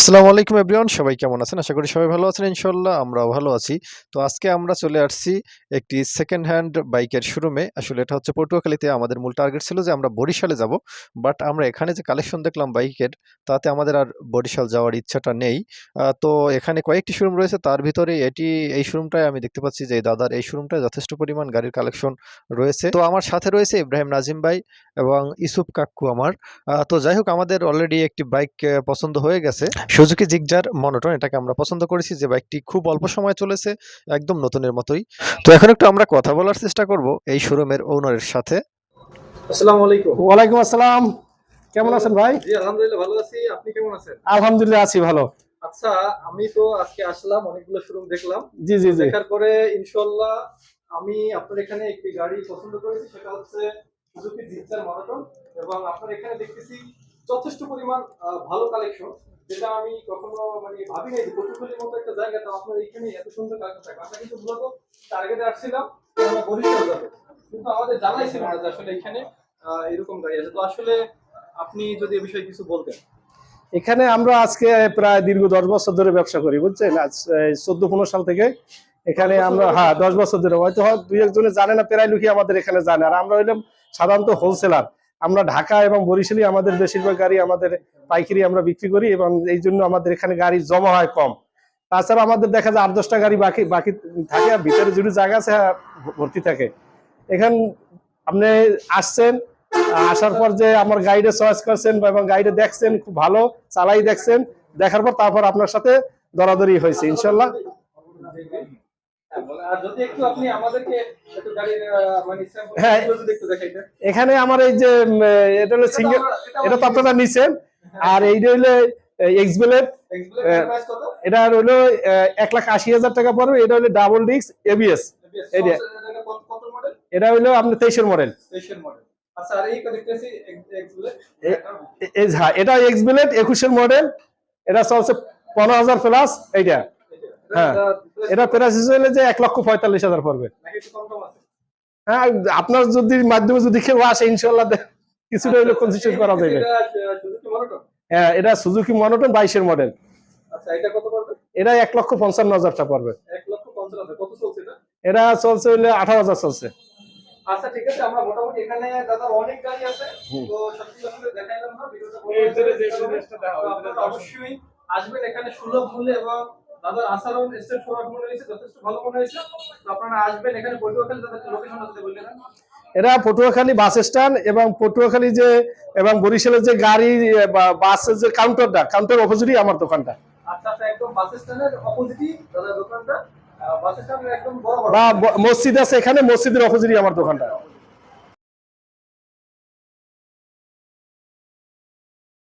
আসসালামু আলাইকুম এভরিওয়ান, সবাই কেমন আছেন? আশা করি সবাই ভালো আছেন ইনশাল্লাহ আমরাও ভালো আছি। তো আজকে আমরা চলে আসছি একটি সেকেন্ড হ্যান্ড বাইকের শোরুমে। আসলে এটা হচ্ছে পটুয়াখালীতে আমাদের মূল টার্গেট ছিল যে আমরা বরিশালে যাব। বাট আমরা এখানে যে কালেকশন দেখলাম বাইকের, তাতে আমাদের আর বরিশাল যাওয়ার ইচ্ছাটা নেই। তো এখানে কয়েকটি শোরুম রয়েছে। তার ভিতরে এটি, এই শোরুমটায় আমি দেখতে পাচ্ছি যে দাদার এই শোরুমটায় যথেষ্ট পরিমাণ গাড়ির কালেকশন রয়েছে। তো আমার সাথে রয়েছে ইব্রাহিম নাজিম ভাই এবং ইসুফ কাকু আমার। তো যাই হোক, আমাদের অলরেডি একটি বাইক পছন্দ হয়ে গেছে। সুজুকি জিগজার মনোটন এটাকে আমরা পছন্দ করেছি যে বাইকটি খুব অল্প সময় চলেছে একদম নতুনের মতোই। তো এখন একটু আমরা কথা বলার চেষ্টা করব এই শোরুমের ওনারের সাথে। আসসালামু আলাইকুম। ওয়ালাইকুম আসসালাম। কেমন আছেন ভাই? জি আলহামদুলিল্লাহ ভালো আছি। আপনি কেমন আছেন? আলহামদুলিল্লাহ আছি ভালো। আচ্ছা আমি তো আজকে আসলাম অনেকগুলো শোরুম দেখলাম। জি জি জি। দেখার পরে ইনশাল্লাহ আমি আপনার এখানে একটি গাড়ি পছন্দ করেছি সেটা হচ্ছে সুজুকি জিক্সার মনোটন। এবং আপনার এখানে দেখতেছি যথেষ্ট পরিমাণ ভালো কালেকশন। যেটা আমি কখনো মানে ভাবি নাই যে পটুখালির মতো একটা জায়গাতে আপনার এখানে এত সুন্দর থাকবে আমরা কিন্তু মূলত টার্গেটে আসছিলাম আমরা বরিশাল যাব। কিন্তু আমাদের জানাই ছিল না যে আসলে এখানে এরকম গাড়ি আছে। তো আসলে আপনি যদি এ বিষয়ে কিছু বলতেন। এখানে আমরা আজকে প্রায় দীর্ঘ দশ বছর ধরে ব্যবসা করি বুঝছেন? আজ চোদ্দ পনেরো সাল থেকে এখানে আমরা হ্যাঁ দশ বছর ধরে। হয়তো হয় দুই একজনে জানে না প্রায় লুকিয়ে আমাদের এখানে জানে। আর আমরা হইলাম সাধারণত হোলসেলার আমরা ঢাকা এবং বরিশালই আমাদের বেশিরভাগ গাড়ি আমাদের পাইকারি আমরা বিক্রি করি এবং এই জন্য আমাদের এখানে গাড়ি জমা হয় কম। তাছাড়া আমাদের দেখা যায় আট দশটা গাড়ি বাকি বাকি থাকে আর ভিতরে যেটু জায়গা আছে হ্যাঁ, ভর্তি থাকে। এখান আপনি আসছেন আসার পর যে আমার গাইডে চয়েস করছেন বা এবং গাইডে দেখছেন খুব ভালো চালাই দেখছেন দেখার পর তারপর আপনার সাথে দরাদরি হয়েছে ইনশাল্লাহ। এখানে আমার এই যে এটা হলো সিঙ্গেল এটা তো আপনারা নিছেন আর এইটা হইল এক্স এটা হলো এক লাখ আশি হাজার টাকা পড়বে। এটা হলো ডাবল ডিস্ক এবিএস এটা হইল আপনার তেইশের মডেল আচ্ছা হ্যাঁ এটা এক্স বেলেট একুশের মডেল এটা চলছে পনেরো হাজার প্লাস এইটা। হ্যাঁ। এটা প্রাইস হইলে যে এক লক্ষ পঁয়তাল্লিশ হাজার পড়বে। নাকি একটু কম কম আছে হ্যাঁ আপনার যদি মাধ্যমে যদি কেউ আসে ইনশাল্লাহ কিছুটা হইলে কনসিডার করা যাবে। হ্যাঁ এটা সুজুকি মনোটন বাইশের মডেল আচ্ছা এটা কত পড়বে? এটা এক লক্ষ পঞ্চান্ন হাজার টাকা পড়বে। এক লক্ষ পঞ্চাশ হাজার। কত চলছে এটা? এটা চলছে হইলে আঠারো হাজার চলছে। আচ্ছা ঠিক আছে আমরা মোটামুটি এখানে দাদা অনেক গাড়ি আছে। তো সত্যি আসলে দেখাইলাম না ভিডিওটা অবশ্যই আসবেন এখানে সুলভ মূল্যে এবং দাদার আচরণ স্টেট ফরওয়ার্ড মনে হয়েছে যথেষ্ট ভালো মনে হয়েছে। তো আপনারা আসবেন এখানে পটুয়াখালী দাদার লোকেশন আছে বললেন? এরা পটুয়াখালী বাস স্ট্যান্ড এবং পটুয়াখালী যে এবং বরিশালের যে গাড়ি বা বাসের যে কাউন্টারটা কাউন্টার অপোজিটই আমার দোকানটা। আচ্ছা আচ্ছা একদম বাস স্ট্যান্ডের অপোজিটই দাদার দোকানটা। বাস স্ট্যান্ডের একদম বড় বড়। মসজিদ আছে এখানে মসজিদের অপোজিটই আমার দোকানটা।